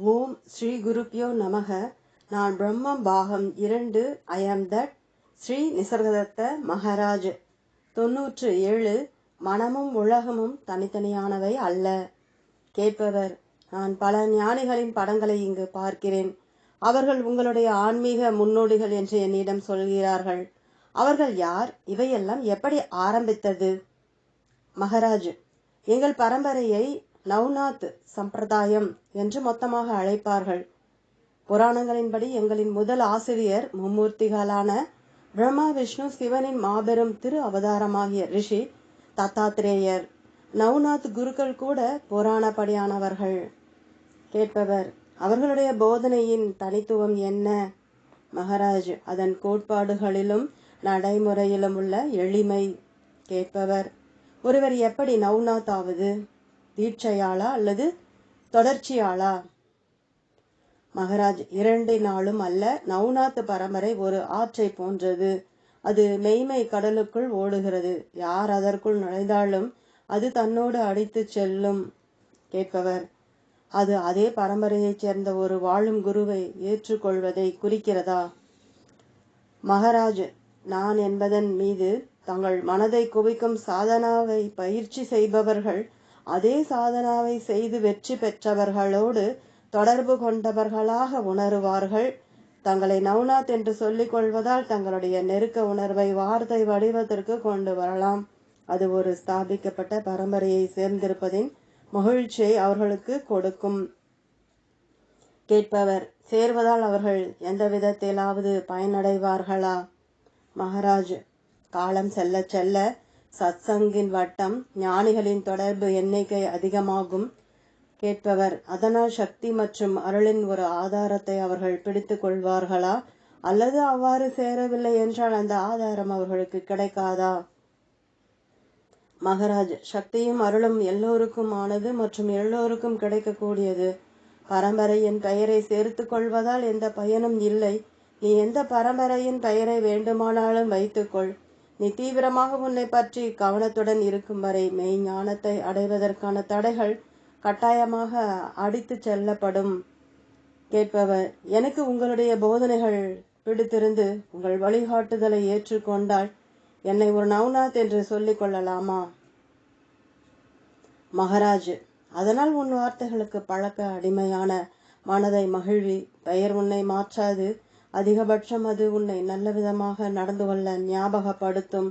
ஓம் ஸ்ரீ குருப்பியோ நமக. நான் பிரம்மம் பாகம் இரண்டு ஐ ஆம் தட் ஸ்ரீ நிசர்கதத்த மகாராஜ். தொன்னூற்று ஏழு மனமும் உலகமும் தனித்தனியானவை அல்ல. கேட்பவர் நான் பல ஞானிகளின் படங்களை இங்கு பார்க்கிறேன். அவர்கள் உங்களுடைய ஆன்மீக முன்னோடிகள் என்று என்னிடம் சொல்கிறார்கள். அவர்கள் யார்? இவையெல்லாம் எப்படி ஆரம்பித்தது? மகாராஜ் எங்கள் பரம்பரையை நவ்நாத் சம்பிரதாயம் என்று மொத்தமாக அழைப்பார்கள். புராணங்களின்படி எங்களின் முதல் ஆசிரியர் மும்மூர்த்திகளான பிரம்மா விஷ்ணு சிவனின் மாபெரும் திரு அவதாரமாகிய ரிஷி தத்தாத்திரேயர் நவ்நாத் குருக்கள் கூட புராணப்படியானவர்கள். கேட்பவர் அவர்களுடைய போதனையின் தனித்துவம் என்ன? மகாராஜ் அதன் கோட்பாடுகளிலும் நடைமுறையிலும் உள்ள எளிமை. கேட்பவர் ஒருவர் எப்படி நவ்நாத் ஆவது? தீட்சையாளா அல்லது தொடர்ச்சியாளா? மகராஜ் இரண்டு நாளும் அல்ல நவுநாத்து பரம்பரை ஒரு ஆற்றை போன்றது. அது மெய்மை கடலுக்குள் ஓடுகிறது. யார் அதற்குள் நுழைந்தாலும் அது தன்னோடு அடித்து செல்லும் கேட்பவர். அது அதே பரம்பரையைச் சேர்ந்த ஒரு வாழும் குருவை ஏற்றுக்கொள்வதை குறிக்கிறதா? மகராஜ் நான் என்பதன் மீது தங்கள் மனதை குவிக்கும் சாதனாவை பயிற்சி செய்பவர்கள் அதே சாதனாவை செய்து வெற்றி பெற்றவர்களோடு தொடர்பு கொண்டவர்களாக உணருவார்கள். தங்களை நவ்நாத் என்று சொல்லிக் கொள்வதால் தங்களுடைய நெருக்க உணர்வை வார்த்தை வடிவத்திற்கு கொண்டு வரலாம். அது ஒரு ஸ்தாபிக்கப்பட்ட பரம்பரையை சேர்ந்திருப்பதின் மகிழ்ச்சியை அவர்களுக்கு கொடுக்கும். கேட்பவர் சேர்வதால் அவர்கள் எந்த விதத்திலாவது பயனடைவார்களா? மகாராஜ் காலம் செல்ல செல்ல சத்சங்கின் வட்டம் ஞானிகளின் தொடர்பு எண்ணிக்கை அதிகமாகும். கேட்பவர் அதனால் சக்தி மற்றும் அருளின் ஒரு ஆதாரத்தை அவர்கள் பிடித்துக் கொள்வார்களா? அல்லது அவ்வாறு சேரவில்லை என்றால் அந்த ஆதாரம் அவர்களுக்கு கிடைக்காதா? மகராஜ் சக்தியும் அருளும் எல்லோருக்கும் ஆனது மற்றும் எல்லோருக்கும் கிடைக்கக்கூடியது. பரம்பரையின் பெயரை சேர்த்து கொள்வதால் எந்த பயனும் இல்லை. நீ எந்த பரம்பரையின் பெயரை வேண்டுமானாலும் வைத்துக்கொள் நீ தீவிரமாக உன்னை பற்றி கவனத்துடன் இருக்கும் வரை மெய்ஞானத்தை அடைவதற்கான தடைகள் கட்டாயமாக அடித்து செல்லப்படும். கேட்பவர் எனக்கு உங்களுடைய போதனைகள் பிடித்திருந்து உங்கள் வழிகாட்டுதலை ஏற்றுக்கொண்டால் என்னை ஒரு நவ்நாத் என்று சொல்லிக் கொள்ளலாமா? மகாராஜ் அதனால் உன் வார்த்தைகளுக்கு பழக்க அடிமையான மனதை மகிழ்வி பெயர் உன்னை மாற்றாது. அதிகபட்சம் அது உன்னை நல்ல விதமாக நடந்து கொள்ள ஞாபகப்படுத்தும்.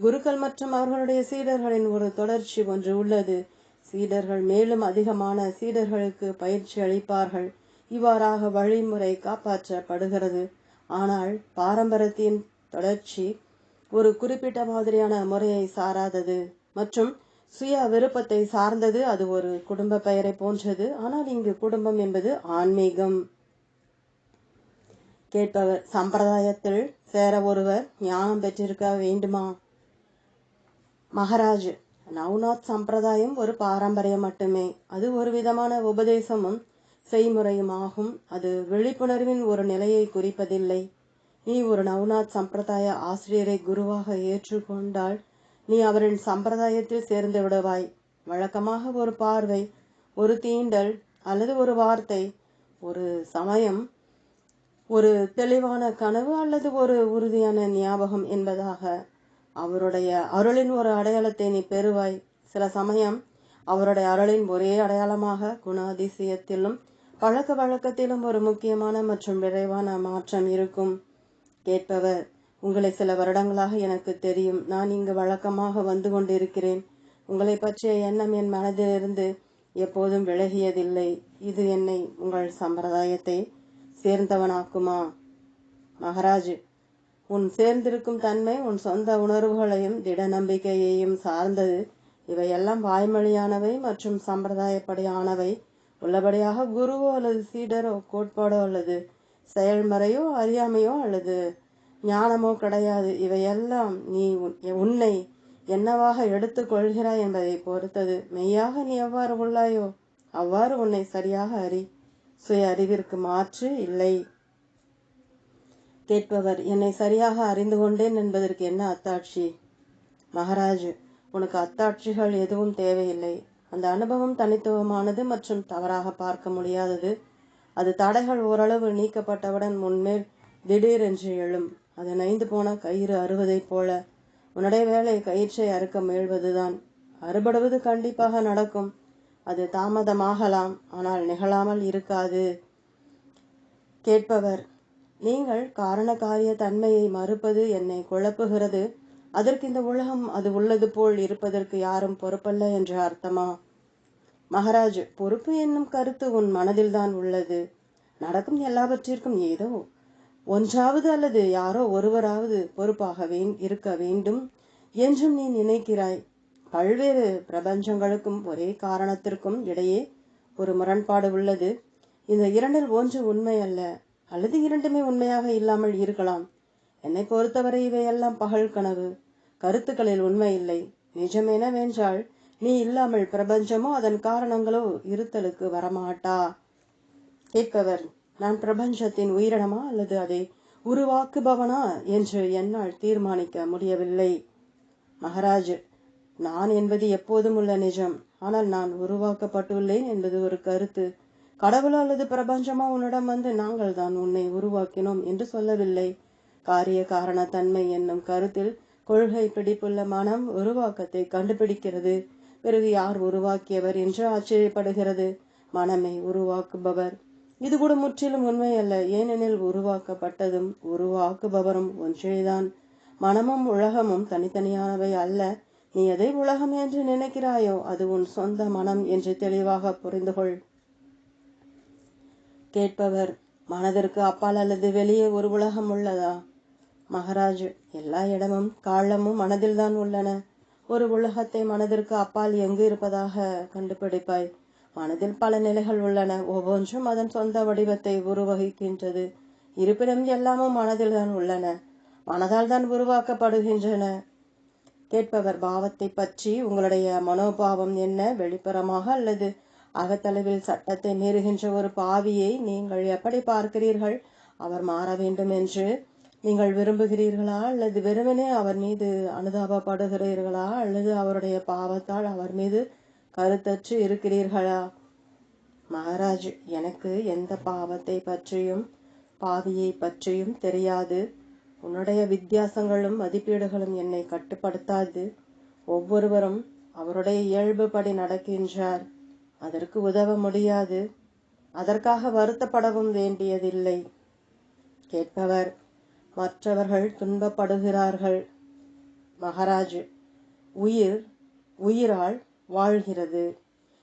குருக்கள் மற்றும் அவர்களுடைய சீடர்களின் ஒரு தொடர்ச்சி ஒன்று உள்ளது. சீடர்கள் மேலும் அதிகமான சீடர்களுக்கு பயிற்சி அளிப்பார்கள். இவ்வாறாக வழிமுறை காப்பாற்றப்படுகிறது. ஆனால் பாரம்பரியத்தின் தொடர்ச்சி ஒரு குறிப்பிட்ட மாதிரியான முறையை சாராதது மற்றும் சுய விருப்பத்தை சார்ந்தது அது ஒரு குடும்ப பெயரை போன்றது. ஆனால் இங்கு குடும்பம் என்பது ஆன்மீகம். கேட்பவர் சம்பிரதாயத்தில் சேர ஒருவர் ஞானம் பெற்றிருக்க வேண்டுமா? மகராஜ் நவ்நாத் சம்பிரதாயம் ஒரு பாரம்பரியம் மட்டுமே. அது ஒரு விதமான உபதேசமும் செய்முறையும் ஆகும். அது விழிப்புணர்வின் ஒரு நிலையை குறிப்பதில்லை. நீ ஒரு நவ்நாத் சம்பிரதாய ஆசிரியரை குருவாக ஏற்றுக்கொண்டால் நீ அவரின் சம்பிரதாயத்தில் சேர்ந்து விடுவாய். வழக்கமாக ஒரு பார்வை ஒரு தீண்டல் அல்லது ஒரு வார்த்தை ஒரு சமயம் ஒரு தெளிவான கனவு அல்லது ஒரு உறுதியான ஞாபகம் என்பதாக? அவருடைய அருளின் ஒரு அடையாளத்தை நீ பெறுவாய். சில சமயம் அவருடைய அருளின் ஒரே அடையாளமாக குணாதிசயத்திலும் பழக்க வழக்கத்திலும் ஒரு முக்கியமான மற்றும் விரைவான மாற்றம் இருக்கும். கேட்பவர் உங்களை சில வருடங்களாக எனக்கு தெரியும். நான் இங்கு வழக்கமாக வந்து கொண்டிருக்கிறேன். உங்களை பற்றிய எண்ணம் என் மனதிலிருந்து எப்போதும் விலகியதில்லை. இது என்னை உங்கள் சம்பிரதாயத்தை சேர்ந்தவனாக்குமா? மகராஜு உன் சேர்ந்திருக்கும் தன்மை உன் சொந்த உணர்வுகளையும் திட நம்பிக்கையையும் சார்ந்தது. இவையெல்லாம் வாய்மொழியானவை மற்றும் சம்பிரதாயப்படியானவை. உள்ளபடியாக குருவோ அல்லது சீடரோ கோட்பாடோ அல்லது செயல்முறையோ அறியாமையோ அல்லது ஞானமோ கிடையாது. இவையெல்லாம் நீ உன்னை என்னவாக எடுத்துக்கொள்கிறாய் என்பதை பொறுத்தது. மெய்யாக நீ எவ்வாறு உள்ளாயோ அவ்வாறு உன்னை சரியாக அறி. சுய அறிவிற்கு மாற்று இல்லை. கேட்பவர் என்னை சரியாக அறிந்து கொண்டேன் என்பதற்கு என்ன அத்தாட்சி? மகாராஜ் உனக்கு அத்தாட்சிகள் எதுவும் தேவையில்லை. அந்த அனுபவம் தனித்துவமானது மற்றும் தவறாக பார்க்க முடியாதது. அது தடைகள் ஓரளவு நீக்கப்பட்டவுடன் முன்மேல் திடீரென்று எழும். அது நைந்து போன கயிறு அறுவதைப் போல. உன்னுடைய வேலை கயிற்றை அறுக்க முயல்வதுதான். அறுபடுவது கண்டிப்பாக நடக்கும். அது தாமதமாகலாம் ஆனால் நிகழாமல் இருக்காது. கேட்பவர் நீங்கள் காரண காரிய தன்மையை மறுப்பது என்னை குழப்புகிறது. அதற்கு இந்த உலகம் அது உள்ளது போல் இருப்பதற்கு யாரும் பொறுப்பல்ல என்று அர்த்தமா? மகாராஜ் பொறுப்பு என்னும் கருத்து உன் மனதில்தான் உள்ளது. நடக்கும் எல்லாவற்றிற்கும் ஏதோ ஒன்றாவது அல்லது யாரோ ஒருவராவது பொறுப்பாக வேண் இருக்க வேண்டும் என்றும் நீ நினைக்கிறாய். பல்வேறு பிரபஞ்சங்களுக்கும் ஒரே காரணத்திற்கும் இடையே ஒரு முரண்பாடு உள்ளது. இந்த இரண்டில் ஒன்று உண்மை அல்ல அல்லது இரண்டுமே உண்மையாக இல்லாமல் இருக்கலாம். என்னை பொறுத்தவரை இவையெல்லாம் பகல் கனவு. கருத்துக்களில் உண்மை இல்லை. நிஜமெனவென்றால் நீ இல்லாமல் பிரபஞ்சமோ அதன் காரணங்களோ இருத்தலுக்கு வரமாட்டா? கேட்பவர் நான் பிரபஞ்சத்தின் உயிரினமா அல்லது அதை உருவாக்குபவனா என்று என்னால் தீர்மானிக்க முடியவில்லை. மகாராஜ் நான் என்பது எப்போதும் உள்ள நிஜம். ஆனால் நான் உருவாக்கப்பட்டுள்ளேன் என்பது ஒரு கருத்து. கடவுள் அல்லது பிரபஞ்சமா உன்னிடம் வந்து நாங்கள் தான் உன்னை உருவாக்கினோம் என்று சொல்லவில்லை. காரிய காரண தன்மை என்னும் கருத்தில் கொள்கை பிடிப்புள்ள மனம் உருவாக்கத்தை கண்டுபிடிக்கிறது. பிறகு யார் உருவாக்கியவர் என்று ஆச்சரியப்படுகிறது. மனமை உருவாக்குபவர். இது கூட முற்றிலும் உண்மை அல்ல ஏனெனில் உருவாக்கப்பட்டதும் உருவாக்குபவரும் ஒன்றேதான். மனமும் உலகமும் தனித்தனியானவை அல்ல. நீ எதை உலகம் என்று நினைக்கிறாயோ அது உன் சொந்த மனம் என்று தெளிவாக புரிந்து கொள் கேட்பவர் மனதிற்கு அப்பால் அல்லது வெளியே ஒரு உலகம் உள்ளதா? மகாராஜ் எல்லா இடமும் காலமும் மனதில்தான் உள்ளன. ஒரு உலகத்தை மனதிற்கு அப்பால் எங்கு இருப்பதாக கண்டுபிடிப்பாய்? மனதில் பல நிலைகள் உள்ளன. ஒவ்வொன்றும் அதன் சொந்த வடிவத்தை உருவகிக்கின்றது. இருப்பினும் எல்லாமும் மனதில்தான் உள்ளன. மனதால் தான் உருவாக்கப்படுகின்றன. கேட்பவர் பாவத்தை பற்றி உங்களுடைய மனோபாவம் என்ன? வெளிப்புறமாக அல்லது அகத்தளவில் சட்டத்தை மீறுகின்ற ஒரு பாவியை நீங்கள் எப்படி பார்க்கிறீர்கள்? அவர் மாற வேண்டும் என்று நீங்கள் விரும்புகிறீர்களா? அல்லது வெறுமனே அவர் மீது அனுதாபப்படுகிறீர்களா? அல்லது அவருடைய பாவத்தால் அவர் மீது கருத்தற்று இருக்கிறீர்களா? மகாராஜ் எனக்கு எந்த பாவத்தை பற்றியும் பாவியை பற்றியும் தெரியாது. உன்னுடைய வித்தியாசங்களும் மதிப்பீடுகளும் என்னை கட்டுப்படுத்தாது. ஒவ்வொருவரும் அவருடைய இயல்புபடி நடக்கின்றார். அதற்கு உதவ முடியாது. அதற்காக வருத்தப்படவும் வேண்டியதில்லை. கேட்பவர் மற்றவர்கள் துன்பப்படுகிறார்கள். மகாராஜ் உயிர் உயிரால் வாழ்கிறது.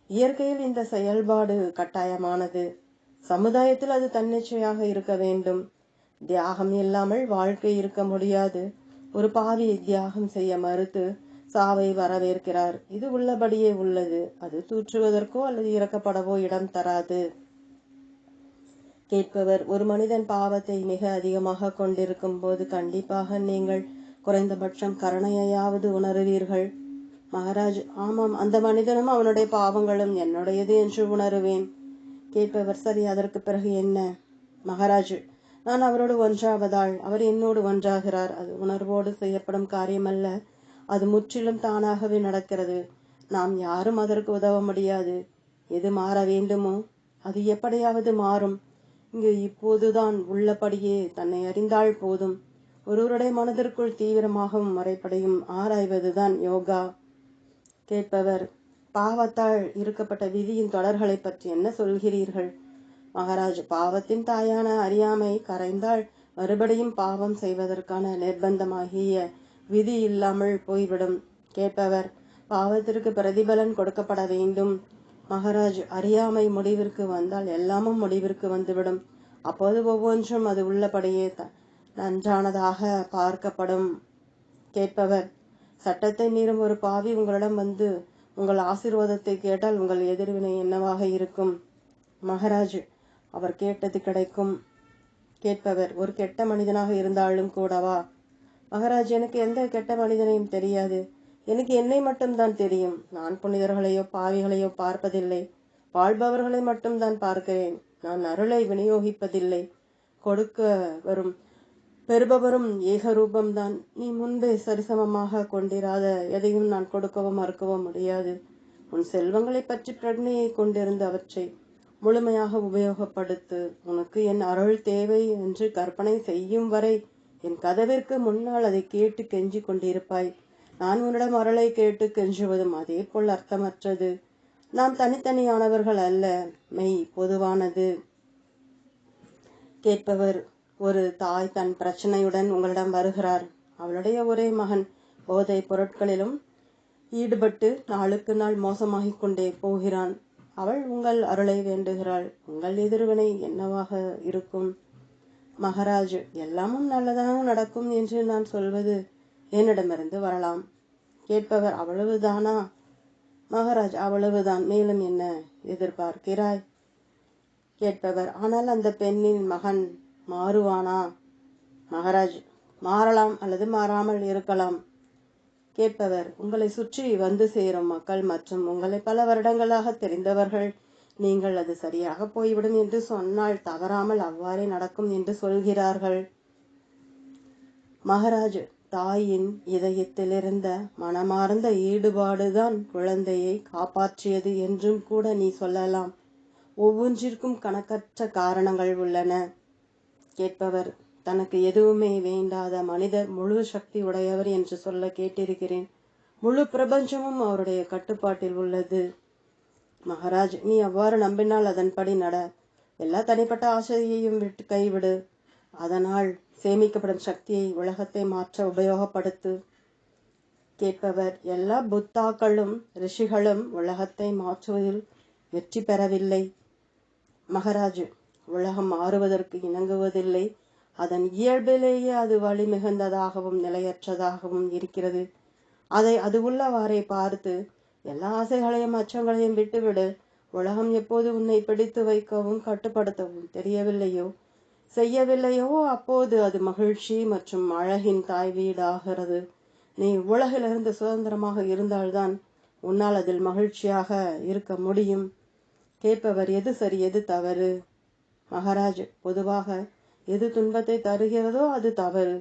இயற்கையில் இந்த செயல்பாடு கட்டாயமானது. சமுதாயத்தில் அது தன்னிச்சையாக இருக்க வேண்டும். தியாகம் இல்லாமல் வாழ்க்கை இருக்க முடியாது. ஒரு பாவியை தியாகம் செய்ய மறுத்து சாவை வரவேற்கிறார். இது உள்ளபடியே உள்ளது. அது தூற்றுவதற்கோ அல்லது இறக்கப்படவோ இடம் தராது. கேட்பவர் ஒரு மனிதன் பாவத்தை மிக அதிகமாக கொண்டிருக்கும் போது கண்டிப்பாக நீங்கள் குறைந்தபட்சம் கருணையாவது உணருவீர்கள். மகாராஜ் ஆமாம் அந்த மனிதனும் அவனுடைய பாவங்களும் என்னுடையது என்று உணருவேன். கேட்பவர் சரி அதற்கு பிறகு என்ன? மகாராஜ் நான் அவரோடு ஒன்றாவதால் அவர் என்னோடு ஒன்றாகிறார். அது உணர்வோடு செய்யப்படும் காரியமல்ல. அது முற்றிலும் தானாகவே நடக்கிறது. நாம் யாரும் அதற்கு உதவ முடியாது. எது மாற வேண்டுமோ அது எப்படியாவது மாறும். இங்கு இப்போதுதான் உள்ளபடியே தன்னை அறிந்தால் போதும். ஒருவருடைய மனதிற்குள் தீவிரமாகவும் மறைப்படையும் ஆராய்வதுதான் யோகா. கேட்பவர் பாவத்தால் இருக்கப்பட்ட விதியின் தொடர்களை பற்றி என்ன சொல்கிறீர்கள்? மகாராஜ் பாவத்தின் தாயான அறியாமை கரைந்தால் மறுபடியும் பாவம் செய்வதற்கான நிர்பந்தமாகிய விதி இல்லாமல் போய்விடும். கேட்பவர் பாவத்திற்கு பிரதிபலன் கொடுக்கப்பட வேண்டும். மகாராஜ் அறியாமை முடிவிற்கு வந்தால் எல்லாமும் முடிவிற்கு வந்துவிடும். அப்போது ஒவ்வொன்றும் அது உள்ளபடியே நன்றானதாக பார்க்கப்படும். கேட்பவர் சட்டத்தை மீறும் ஒரு பாவி உங்களிடம் வந்து உங்கள் ஆசீர்வாதத்தை கேட்டால் உங்கள் எதிர்வினை என்னவாக இருக்கும்? மகாராஜ் அவர் கேட்டது கிடைக்கும். கேட்பவர் ஒரு கெட்ட மனிதனாக இருந்தாலும் கூடவா? மகாராஜ் எனக்கு எந்த கெட்ட மனிதனையும் தெரியாது. எனக்கு என்னை மட்டும்தான் தெரியும். நான் புனிதர்களையோ பாவிகளையோ பார்ப்பதில்லை. வாழ்பவர்களை மட்டும்தான் பார்க்கிறேன். நான் அருளை விநியோகிப்பதில்லை. கொடுக்க வரும் பெறுபவரும் ஏகரூபம்தான். நீ முன்பே சரிசமமாக கொண்டிராத எதையும் நான் கொடுக்கவும் மறுக்கவும் முடியாது. உன் செல்வங்களை பற்றி பிரஜனையை கொண்டிருந்த அவற்றை முழுமையாக உபயோகப்படுத்து. உனக்கு என் அருள் தேவை என்று கற்பனை செய்யும் வரை என் கதவிற்கு முன்னால் அதை கேட்டு கெஞ்சி கொண்டிருப்பாய். நான் உன்னிடம் அருளை கேட்டு கெஞ்சுவதும் அதே போல் அர்த்தமற்றது. நாம் தனித்தனியானவர்கள் அல்ல. மெய் பொதுவானது. கேட்பவர் ஒரு தாய் தன் பிரச்சனையுடன் உங்களிடம் வருகிறார். அவளுடைய ஒரே மகன் போதை பொருட்களிலும் ஈடுபட்டு நாளுக்கு நாள் மோசமாகிக் கொண்டே போகிறான். அவள் உங்கள் அருளை வேண்டுகிறாள். உங்கள் எதிர்வினை என்னவாக இருக்கும்? மகராஜ் எல்லாமும் நல்லதாக நடக்கும் என்று நான் சொல்வது என்னிடமிருந்து வரலாம். கேட்பவர் அவ்வளவுதானா? மகாராஜ் அவ்வளவுதான். மேலும் என்ன எதிர்பார்க்கிறாய்? கேட்பவர் ஆனால் அந்த பெண்ணின் மகன் மாறுவானா? மகாராஜ் மாறலாம் அல்லது மாறாமல் இருக்கலாம். கேட்பவர் உங்களை சுற்றி வந்து சேரும் மக்கள் மற்றும் உங்களை பல வருடங்களாக தெரிந்தவர்கள். நீங்கள் அது சரியாக போய்விடும் என்று சொன்னால் தவறாமல் அவ்வாறே நடக்கும் என்று சொல்கிறார்கள். மகராஜ் தாயின் இதயத்திலிருந்த மனமார்ந்த ஈடுபாடுதான் குழந்தையை காப்பாற்றியது என்றும் கூட நீ சொல்லலாம். ஒவ்வொன்றிற்கும் கணக்கற்ற காரணங்கள் உள்ளன. கேட்பவர் தனக்கு எதுவுமே வேண்டாத மனிதர் முழு சக்தி உடையவர் என்று சொல்ல கேட்டிருக்கிறேன். முழு பிரபஞ்சமும் அவருடைய கட்டுப்பாட்டில் உள்ளது. மகாராஜ் நீ அவ்வாறு நம்பினால் அதன்படி நட. எல்லா தனிப்பட்ட ஆசையையும் விட்டு கைவிடு. அதனால் சேமிக்கப்படும் சக்தியை உலகத்தை மாற்ற உபயோகப்படுத்து. கேட்பவர் எல்லா புத்தாக்களும் ரிஷிகளும் உலகத்தை மாற்றுவதில் வெற்றி பெறவில்லை. மகாராஜ் உலகம் மாறுவதற்கு இணங்குவதில்லை. அதன் இயல்பிலேயே அது வழி மிகுந்ததாகவும் நிலையற்றதாகவும் இருக்கிறது. அதை அது உள்ளவாறே பார்த்து எல்லா ஆசைகளையும் அச்சங்களையும் விட்டுவிடு. உலகம் எப்போது உன்னை பிடித்து வைக்கவும் கட்டுப்படுத்தவும் தெரியவில்லையோ? செய்யவில்லையோ? அப்போது அது மகிழ்ச்சி மற்றும் அழகின் தாய் வீடாகிறது. நீ உலகிலிருந்து சுதந்திரமாக இருந்தால்தான் உன்னால் அதில் மகிழ்ச்சியாக இருக்க முடியும். கேட்பவர் எது சரி எது தவறு? மகாராஜ் பொதுவாக எது துன்பத்தை தருகிறதோ அது தவறு.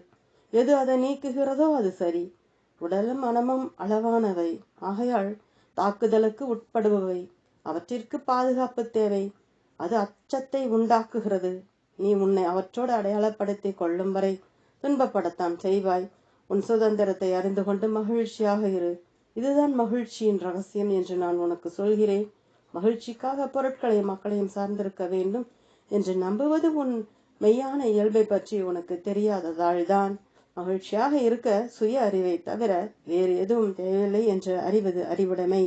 எது அதை நீக்குகிறதோ அது சரி. உடலும் மனமும் அளவானவை. ஆகையால் தாக்குதலுக்கு உட்படுபவை. அவற்றிற்கு பாதுகாப்பு தேவை. அது அச்சத்தை உண்டாக்குகிறது. நீ உன்னை அவற்றோடு அடையாளப்படுத்தி கொள்ளும் வரை துன்பப்படத்தான் செய்வாய். உன் சுதந்திரத்தை அறிந்து கொண்டு மகிழ்ச்சியாக இரு. இதுதான் மகிழ்ச்சியின் ரகசியம் என்று நான் உனக்கு சொல்கிறேன். மகிழ்ச்சிக்காக பொருட்களையும் மக்களையும் சார்ந்திருக்க வேண்டும் என்று நம்புவது உன் மெய்யான இயல்பை பற்றி உனக்கு தெரியாததால் தான் மகிழ்ச்சியாக இருக்க சுய அறிவை தவிர வேறு எதுவும் தேவையில்லை என்று அறிவது அறிவுடைமை.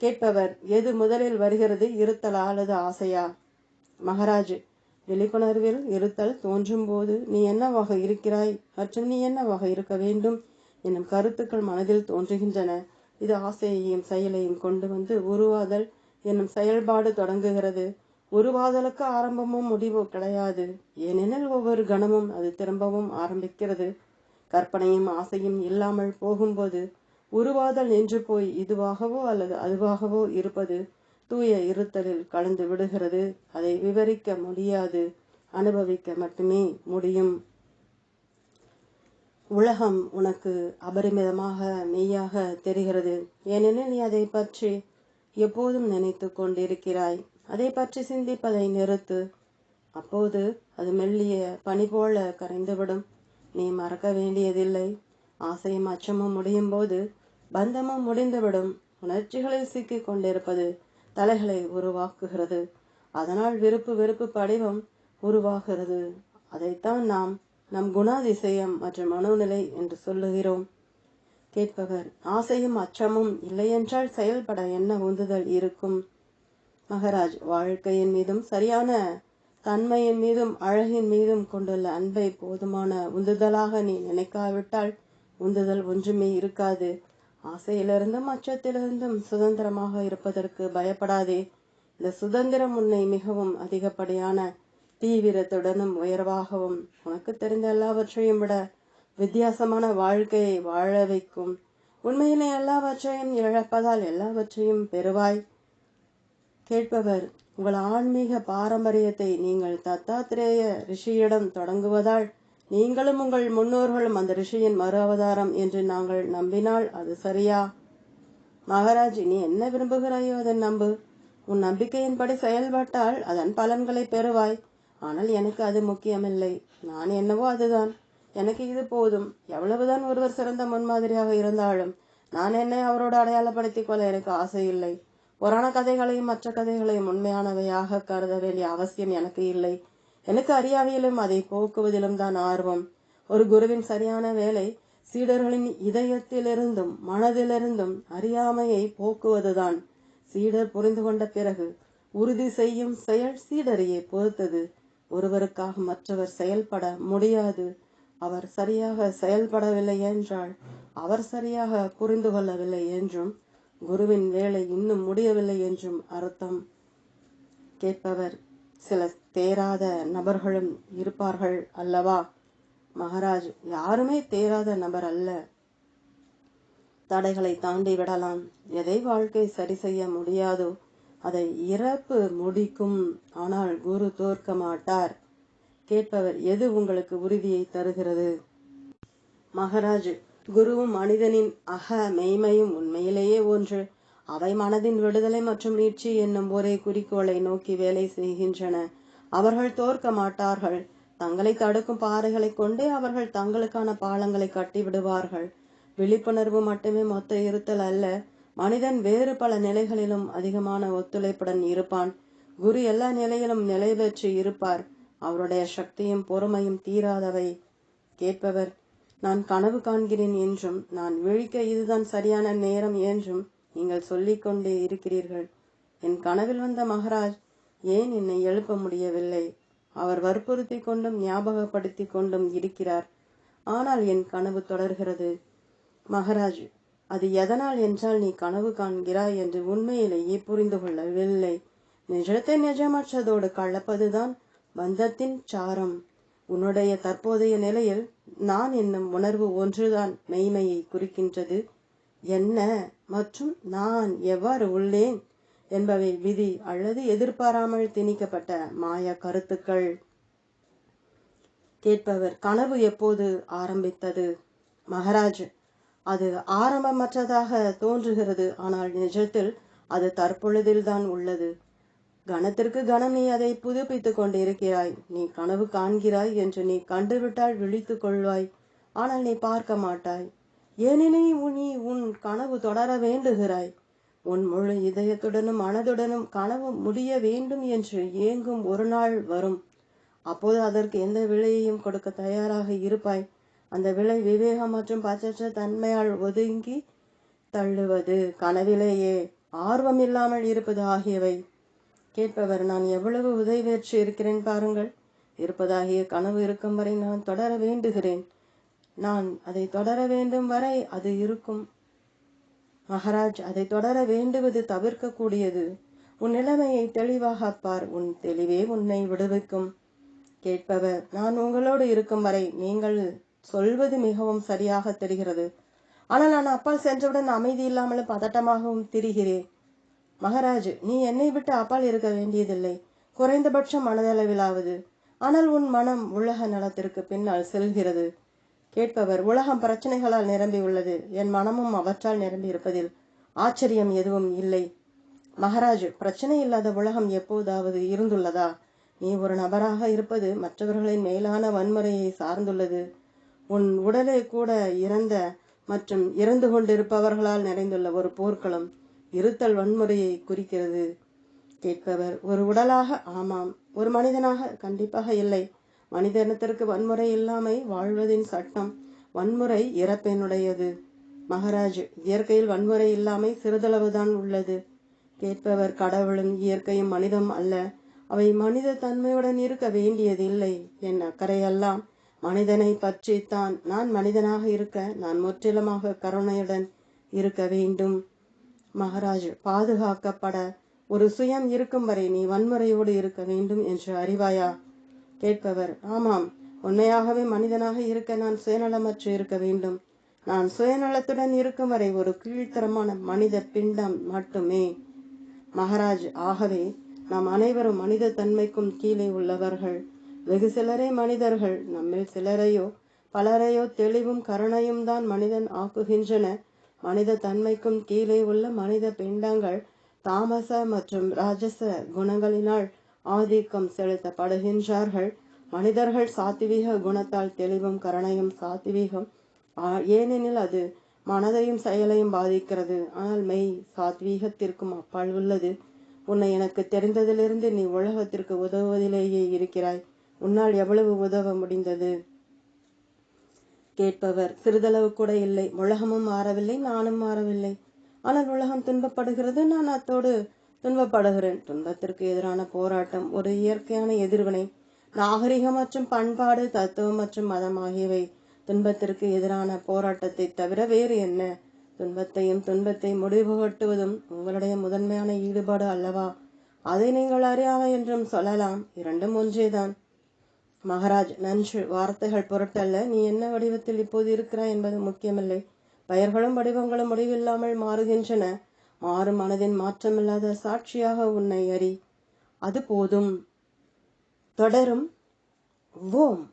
கேட்பவர் எது முதலில் வருகிறது இருத்தலா அல்லது ஆசையா? மகாராஜ் விழிப்புணர்வில் இருத்தல் தோன்றும் போது நீ என்னவாக இருக்கிறாய் மற்றும் நீ என்னவாக இருக்க வேண்டும்? என்னும் கருத்துக்கள் மனதில் தோன்றுகின்றன. இது ஆசையையும் செயலையும் கொண்டு வந்து உருவாதல் என்னும் செயல்பாடு தொடங்குகிறது. உருவாதலுக்கு ஆரம்பமும் முடிவு கிடையாது. ஏனெனில் ஒவ்வொரு கணமும் அது திரும்பவும் ஆரம்பிக்கிறது. கற்பனையும் ஆசையும் இல்லாமல் போகும்போது உருவாதல் நின்று போய் இதுவாகவோ அல்லது அதுவாகவோ இருப்பது தூய இருத்தலில் கலந்து விடுகிறது. அதை விவரிக்க முடியாது. அனுபவிக்க மட்டுமே முடியும். உலகம் உனக்கு அபரிமிதமாக மெய்யாக தெரிகிறது. ஏனெனில் நீ அதை பற்றி எப்போதும் நினைத்து கொண்டிருக்கிறாய். அதை பற்றி சிந்திப்பதை நிறுத்து. அப்போது அது மெல்லிய பனி போல கரைந்துவிடும். நீ மறக்க வேண்டியதில்லை. ஆசையும் அச்சமும் முடியும் போது பந்தமும் முடிந்துவிடும். உணர்ச்சிகளில் சிக்கிக் கொண்டிருப்பது தலைகளை உருவாக்குகிறது. அதனால் விருப்பு வெறுப்பு படிவம் உருவாகிறது. அதைத்தான் நாம் நம் குணாதிசயம் மற்றும் மனோநிலை என்று சொல்லுகிறோம். கேட்பவர் ஆசையும் அச்சமும் இல்லையென்றால் செயல்பட என்ன உந்துதல் இருக்கும்? மகராஜ் வாழ்க்கையின் மீதும் சரியான தன்மையின் மீதும் அழகின் மீதும் கொண்டுள்ள அன்பை போதுமான உந்துதலாக நீ நினைக்காவிட்டால் உந்துதல் ஒன்றுமே இருக்காது. ஆசையிலிருந்தும் அச்சத்திலிருந்தும் சுதந்திரமாக இருப்பதற்கு பயப்படாதே. இந்த சுதந்திரம் உன்னை மிகவும் அதிகப்படியான தீவிரத்துடனும் உயர்வாகவும் உனக்கு தெரிந்த எல்லாவற்றையும் விட வித்தியாசமான வாழ்க்கையை வாழ வைக்கும். உண்மையிலே எல்லாவற்றையும் இழப்பதால் எல்லாவற்றையும் பெறுவாய். கேட்பவர் உங்கள் ஆன்மீக பாரம்பரியத்தை நீங்கள் தத்தாத்திரேய ரிஷியிடம் தொடங்குவதால் நீங்களும் உங்கள் முன்னோர்களும் அந்த ரிஷியின் மறு அவதாரம் என்று நாங்கள் நம்பினால் அது சரியா? மகாராஜ் நீ என்ன விரும்புகிறாயோ அதை நம்பு. உன் நம்பிக்கையின்படி செயல்பட்டால் அதன் பலன்களை பெறுவாய். ஆனால் எனக்கு அது முக்கியமில்லை. நான் என்னவோ அதுதான். எனக்கு இது போதும். எவ்வளவுதான் ஒருவர் சிறந்த முன்மாதிரியாக இருந்தாலும் நான் என்னை அவரோடு அடையாளப்படுத்திக் கொள்ள எனக்கு ஆசை இல்லை புராண கதைகளையும் மற்ற கதைகளையும் உண்மையானவையாக கருத வேண்டிய அவசியம் எனக்கு இல்லை. எனக்கு அறியாமையிலும் அதை போக்குவதிலும் தான் ஆர்வம். ஒரு குருவின் சரியான வேலை சீடர்களின் இதயத்திலிருந்தும் மனதிலிருந்தும் அறியாமையை போக்குவதுதான். சீடர் புரிந்து கொண்ட பிறகு உறுதி செய்யும் செயல் சீடரையே பொறுத்தது. ஒருவருக்காக மற்றவர் செயல்பட முடியாது. அவர் சரியாக செயல்படவில்லை என்றால் அவர் சரியாக புரிந்து கொள்ளவில்லை என்றும் குருவின் வேலை இன்னும் முடியவில்லை என்றும் அர்த்தம் கேட்பவர். சில தேராத நபர்களும் இருப்பார்கள் அல்லவா? மகாராஜ் யாருமே தேராத நபர் அல்ல. தடைகளை தாண்டி விடலாம். எதை வாழ்க்கை சரி செய்ய முடியாதோ அதை இறப்பு முடிக்கும். ஆனால் குரு தோற்க மாட்டார். கேட்பவர் எது உங்களுக்கு உறுதியை தருகிறது? மகாராஜ் குருவும் மனிதனின் அக மெய்மையும் உண்மையிலேயே ஒன்று. அவை மனதின் விடுதலை மற்றும் நீட்சி என்னும் ஒரே குறிக்கோளை நோக்கி வேலை செய்கின்றன. அவர்கள் தோற்க மாட்டார்கள். தங்களை தடுக்கும் பாறைகளை கொண்டே அவர்கள் தங்களுக்கான பாலங்களை கட்டிவிடுவார்கள். விழிப்புணர்வு மட்டுமே மொத்த இருத்தல் அல்ல. மனிதன் வேறு பல நிலைகளிலும் அதிகமான ஒத்துழைப்புடன் இருப்பான். குரு எல்லா நிலையிலும் நிலை பெற்று இருப்பார். அவருடைய சக்தியும் பொறுமையும் தீராதவை. கேட்பவர் நான் கனவு காண்கிறேன் என்றும் நான் விழிக்க இதுதான் சரியான நேரம் என்றும் நீங்கள் சொல்லிக்கொண்டே இருக்கிறீர்கள். என் கனவில் வந்த மகராஜ் ஏன் என்னை எழுப்ப முடியவில்லை? அவர் வற்புறுத்தி கொண்டும் ஞாபகப்படுத்தி கொண்டும் இருக்கிறார். ஆனால் என் கனவு தொடர்கிறது. மகராஜ் அது எதனால் என்றால் நீ கனவு காண்கிறாய் என்று உண்மையிலேயே புரிந்து கொள்ளவில்லை. நிஜத்தை நிஜமற்றதோடு கலப்பதுதான் பந்தத்தின் சாரம். உன்னுடைய தற்போதைய நிலையில் நான் என்னும் உணர்வு ஒன்றுதான் மெய்மையை குறிக்கின்றது. என்ன? மற்றும் நான் எவ்வாறு உள்ளேன்? என்பவை விதி அல்லது எதிர்பாராமல் திணிக்கப்பட்ட மாய கருத்துக்கள். கேட்பவர் கனவு எப்போது ஆரம்பித்தது? மகராஜ் அது ஆரம்பமற்றதாக தோன்றுகிறது ஆனால் நிஜத்தில் அது தற்பொழுதில்தான் உள்ளது. கணத்திற்கு கணம் நீ அதை புதுப்பித்துக் கொண்டிருக்கிறாய். நீ கனவு காண்கிறாய் என்று நீ கண்டுவிட்டால் விழித்துக் கொள்வாய். ஆனால் நீ பார்க்க மாட்டாய். ஏனெனில் நீ உன் கனவு தொடர வேண்டுகிறாய். உன் முழு இதயத்துடனும் மனதுடனும் கனவு முடிய வேண்டும் என்று ஏங்கும் ஒரு நாள் வரும். அப்போது அதற்கு எந்த விலையையும் கொடுக்க தயாராக இருப்பாய். அந்த விலை விவேகம் மற்றும் பச்சற்ற தன்மையால் ஒதுங்கி தள்ளுவது கனவிலேயே ஆர்வம் இல்லாமல் இருப்பது ஆகியவை. கேட்பவர் நான் எவ்வளவு உதவியற்று இருக்கிறேன் பாருங்கள். இருப்பதாகிய கனவு இருக்கும் வரை நான் தொடர வேண்டுகிறேன். நான் அதை தொடர வேண்டும் வரை அது இருக்கும். மகாராஜ் அதை தொடர வேண்டுவது தவிர்க்கக்கூடியது. உன் நிலைமையை தெளிவாக பார். உன் தெளிவே உன்னை விடுவிக்கும். கேட்பவர் நான் உங்களோடு இருக்கும் வரை நீங்கள் சொல்வது மிகவும் சரியாக தெரிகிறது. ஆனால் நான் அப்பால் சென்றவுடன் அமைதி இல்லாமலும் பதட்டமாகவும் திரிகிறேன். மகராஜு நீ என்னை விட்டு அப்பால் இருக்க வேண்டியதில்லை. குறைந்தபட்சம் மனதளவிலாவது. ஆனால் உன் மனம் உலக நலத்திற்கு பின்னால் செல்கிறது. கேட்பவர் உலகம் பிரச்சனைகளால் நிரம்பி உள்ளது என் மனமும் அவற்றால் நிரம்பி இருப்பதில் ஆச்சரியம் எதுவும் இல்லை. மகராஜு பிரச்சனை இல்லாத உலகம் எப்போதாவது இருந்துள்ளதா? நீ ஒரு நபராக இருப்பது மற்றவர்களின் மேலான வன்முறையை சார்ந்துள்ளது. உன் உடலே கூட இறந்த மற்றும் இறந்து கொண்டிருப்பவர்களால் நிறைந்துள்ள ஒரு போர்க்களம். இருத்தல் வன்முறையை குறிக்கிறது. கேட்பவர் ஒரு உடலாக ஆமாம் ஒரு மனிதனாக கண்டிப்பாக இல்லை. மனிதனத்திற்கு வன்முறை இல்லாமை வாழ்வதின் சட்டம் வன்முறை இறப்பெனுடையது. மகாராஜ் இயற்கையில் வன்முறை இல்லாமை சிறிதளவுதான் உள்ளது. கேட்பவர் கடவுளும் இயற்கையும் மனிதம் அல்ல. அவை மனித தன்மையுடன் இருக்க வேண்டியதில்லை. என் அக்கறையெல்லாம் மனிதனை பற்றித்தான். நான் மனிதனாக இருக்க நான் முற்றிலுமாக கருணையுடன் இருக்க வேண்டும். மகாராஜ் பாதுகாக்கப்பட ஒரு சுயம் இருக்கும் வரை நீ வன்முறையோடு இருக்க வேண்டும் என்று அறிவாயா? கேட்பவர் ஆமாம் உண்மையாகவே மனிதனாக இருக்க நான் சுயநலமற்று இருக்க வேண்டும். நான் சுயநலத்துடன் இருக்கும் வரை ஒரு கீழ்த்தரமான மனித பிண்டம் மட்டுமே. மகாராஜ் ஆகவே நாம் அனைவரும் மனித தன்மைக்கும் கீழே உள்ளவர்கள். வெகு சிலரே மனிதர்கள் நம்மில் சிலரையோ பலரையோ தெளிவும் கருணையும் தான் மனிதன் ஆக்குகின்றன. மனித தன்மைக்கும் கீழே உள்ள மனித பிண்டங்கள் தாமச மற்றும் ராஜச குணங்களினால் ஆதிக்கம் செலுத்தப்படுகின்றார்கள். மனிதர்கள் சாத்வீக குணத்தால் தெளிவும் கருணையும் சாத்வீகம். ஏனெனில் அது மனதையும் செயலையும் பாதிக்கிறது. ஆனால் மெய் சாத்வீகத்திற்கும் அப்பால் உள்ளது. உன்னை எனக்கு தெரிந்ததிலிருந்து நீ உலகத்திற்கு உதவுவதிலேயே இருக்கிறாய். உன்னால் எவ்வளவு உதவ முடிந்தது? கேட்பவர். சிறிதளவு கூட இல்லை. உலகமும் மாறவில்லை நானும் மாறவில்லை. ஆனால் உலகம் துன்பப்படுகிறது நான் அத்தோடு துன்பப்படுகிறேன். துன்பத்திற்கு எதிரான போராட்டம் ஒரு இயற்கையான எதிர்வினை. நாகரிகம் மற்றும் பண்பாடு தத்துவம் மற்றும் மதம் ஆகியவை துன்பத்திற்கு எதிரான போராட்டத்தை தவிர வேறு என்ன? துன்பத்தையும் துன்பத்தை முடிவு கட்டுவதும் உங்களுடைய முதன்மையான ஈடுபாடு அல்லவா? அதை நீங்கள் அறியாமை என்றும் சொல்லலாம். இரண்டும் ஒன்றேதான். மகாராஜ் நன்று. வார்த்தைகள் பொருட்டல்ல. நீ என்ன வடிவத்தில் இப்போது இருக்கிறாய் என்பது முக்கியமில்லை. பெயர்களும் வடிவங்களும் முடிவில்லாமல் மாறுகின்றன. மாறும் மனதின் மாற்றமில்லாத சாட்சியாக உன்னை அறி. அது போதும். தொடரும். ஓம்.